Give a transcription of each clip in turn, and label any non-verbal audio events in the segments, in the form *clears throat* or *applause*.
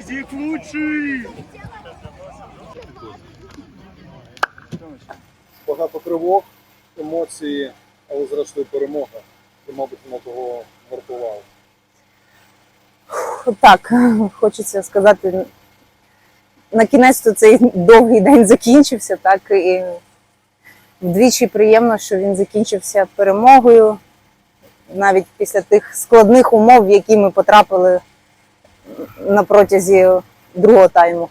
Азик лучший! Багато тривог, емоції, але зрештою перемога. І, мабуть, воно того вартувало. Так, хочеться сказати, на кінець то цей довгий день закінчився, так і вдвічі приємно, що він закінчився перемогою, навіть після тих складних умов, в які ми потрапили на протязі другого тайму.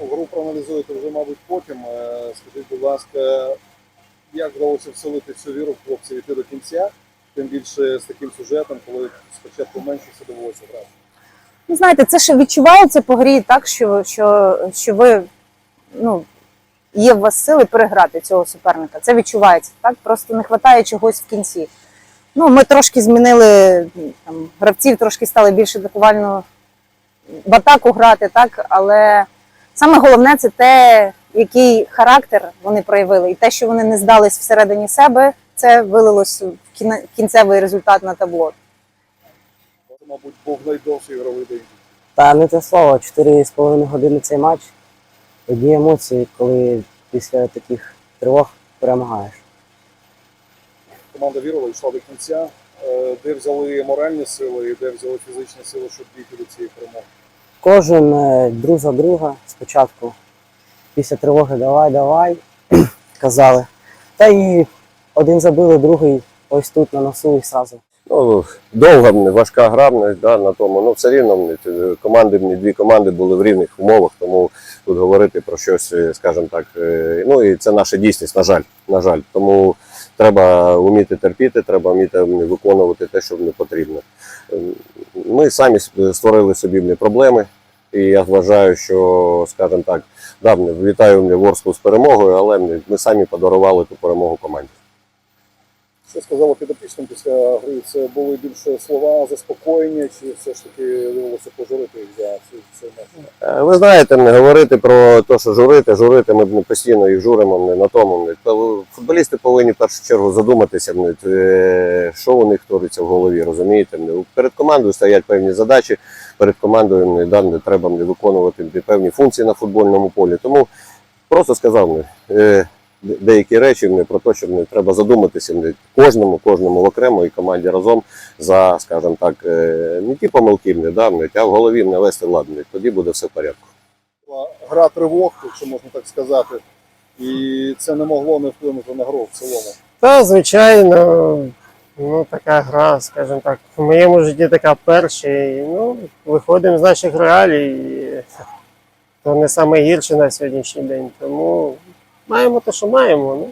Ну, Гру проаналізуєте вже, мабуть, потім. Е, Скажіть, будь ласка, як вдалося вселити цю віру в хлопців йти до кінця, тим більше з таким сюжетом, коли спочатку менше все довелося грати. Ну, знаєте, це ж відчувається по грі так, що, що, що ви ну, є в вас сили переграти цього суперника. Це відчувається. Так? Просто не вистачає чогось в кінці. Ну, ми трошки змінили там, гравців, трошки стали більш атакувально в атаку грати, так? але саме головне це те, який характер вони проявили, і те, що вони не здались всередині себе, це вилилось в кінцевий результат на табло. Це, мабуть, був найдовший ігровий день. Та не те слово, 4,5 години цей матч. Одні емоції, коли після таких тривог перемагаєш. Команда вірила, йшла до кінця. Е, Де взяли моральні сили і де взяли фізичні сили, щоб дійти до цієї перемоги. Кожен е, друг за друга спочатку, після тривоги давай, давай, *clears throat* казали. Та і один забили, другий ось тут на носу і зразу. Ну, довга мені, важка гра да, на тому. Ну, все рівно команди, дві команди були в рівних умовах, тому тут говорити про щось, е, скажімо так, е, ну і це наша дійсність, на жаль. На жаль. Тому треба вміти терпіти, треба вміти виконувати те, що не потрібно. Е, Ми самі створили собі проблеми, і я вважаю, що, скажімо так, да, вітаю мені Ворску з перемогою, але ми самі подарували ту перемогу команді. Що сказали підопічним після гри? Це були більше слова заспокоєння, чи все ж таки довелося пожурити їх за цей матч? Е, Ви знаєте, не говорити про те, що журити, журити, ми постійно їх журимо не на тому. Футболісти повинні в першу чергу задуматися, е, що у них твориться в голові, розумієте? Перед командою стоять певні задачі, перед командою не, треба виконувати певні функції на футбольному полі. Тому просто сказав е, деякі речі не, про те, що не, треба задуматися не, кожному, кожному окремо і команді разом за, скажімо так, е, не ті помилки, не, да, не, а в голові не вести лад, тоді буде все в порядку. Гра тривог, якщо можна так сказати, і це не могло не вплинути на гру в цілому. Та, звичайно, ну така гра, скажімо так, в моєму житті така перша. І, ну, виходимо з наших реалій. І, то не саме гірше на сьогоднішній день. Тому маємо те, що маємо. Ну.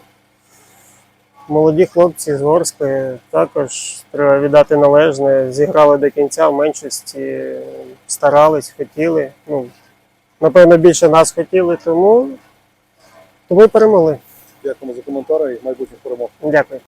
Молоді хлопці з Горської також треба віддати належне. Зіграли до кінця в меншості, старались, хотіли. Ну, напевно, більше нас хотіли, тому, тому і перемогли. Дякуємо за коментарі і майбутніх перемог. Дякую.